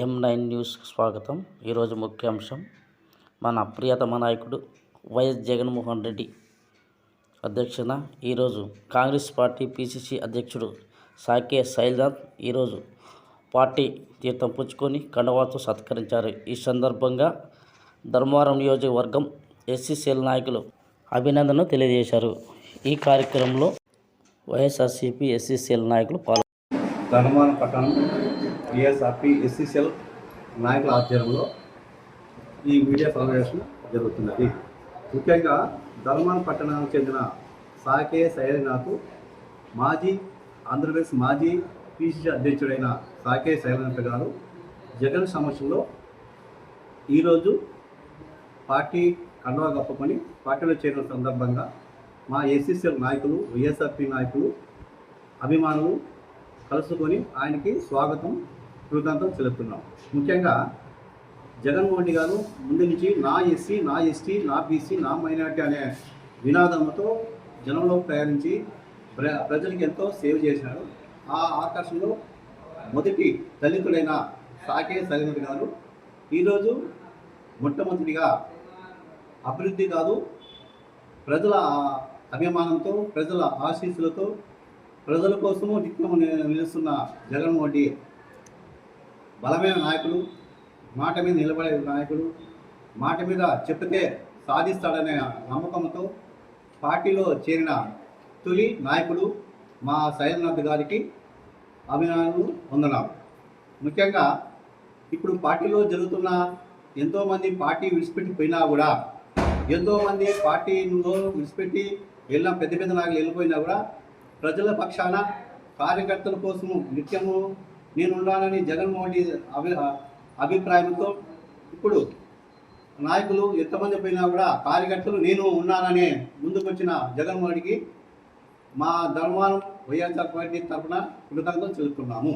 ఎం nine న్యూస్కి స్వాగతం. ఈరోజు ముఖ్యాంశం మన ప్రియతమ నాయకుడు వైఎస్ జగన్మోహన్ రెడ్డి అధ్యక్షన ఈరోజు కాంగ్రెస్ పార్టీ పిసిసి అధ్యక్షుడు సాకే శైలనాథ్ ఈరోజు పార్టీ తీర్థం పుచ్చుకొని కండవాతో సత్కరించారు. ఈ సందర్భంగా ధర్మవరం నియోజకవర్గం ఎస్సీసీఎల్ నాయకులు అభినందనలు తెలియజేశారు. ఈ కార్యక్రమంలో వైఎస్ఆర్సీపీ ఎస్సీసీఎల్ నాయకులు పాల్గొన్నారు ఏఎస్ఆర్పి ఎస్సీసీఎల్ నాయకుల ఆధ్వర్యంలో ఈ మీడియా సమావేశం జరుగుతున్నది. ముఖ్యంగా ధర్మాన్ పట్టణానికి చెందిన సాకే శైలనాథ్ మాజీ ఆంధ్రప్రదేశ్ మాజీ పిసిసి అధ్యక్షుడైన సాకే శైలనాథ్ గారు జగన్ సమక్షంలో ఈరోజు పార్టీ కండవా కప్పుకొని పార్టీలో చేరిన సందర్భంగా మా ఎస్సీసీఎల్ నాయకులు వైఎస్ఆర్పి నాయకులు అభిమానులు కలుసుకొని ఆయనకి స్వాగతం కృతాంతం చెల్లుతున్నాం. ముఖ్యంగా జగన్మోహన్ రెడ్డి గారు ముందు నుంచి నా ఎస్సీ నా ఎస్టీ నా బీసీ నా మైనార్టీ అనే వినాదంతో జనంలో ప్రయాణించి ప్ర ప్రజలకు ఎంతో సేవ్ చేశారు. ఆ ఆకర్షణలో మొదటి దళితుడైన సాకే సలీముడి గారు. ఈరోజు మొట్టమొదటిగా అభివృద్ధి కాదు ప్రజల అభిమానంతో ప్రజల ఆశీస్సులతో ప్రజల కోసము నిత్యం నిలుస్తున్న జగన్మోహన్ రెడ్డి బలమైన నాయకులు మాట మీద నిలబడే నాయకుడు మాట మీద చెప్తే సాధిస్తాడనే నమ్మకంతో పార్టీలో చేరిన తొలి నాయకుడు మా సైలనాథ్ గారికి అభినందనలు వందనాలు. ముఖ్యంగా ఇప్పుడు పార్టీలో జరుగుతున్న ఎంతోమంది పార్టీ విడిచిపెట్టి పోయినా కూడా ఎంతోమంది పార్టీలో విడిచిపెట్టి వెళ్ళిన పెద్ద పెద్ద నాయకులు వెళ్ళిపోయినా కూడా ప్రజల పక్షాన కార్యకర్తల కోసము నిత్యము నేను ఉన్నానని జగన్మోహన్ రెడ్డి అభి అభిప్రాయంతో ఇప్పుడు నాయకులు ఎంతమంది పోయినా కూడా కార్యకర్తలు నేను ఉన్నాననే ముందుకొచ్చిన జగన్మోహన్ రెడ్డికి మా ధర్మానం వైఎస్ఆర్ పార్టీ తరఫున కృతజ్ఞతలు చెబుతున్నాము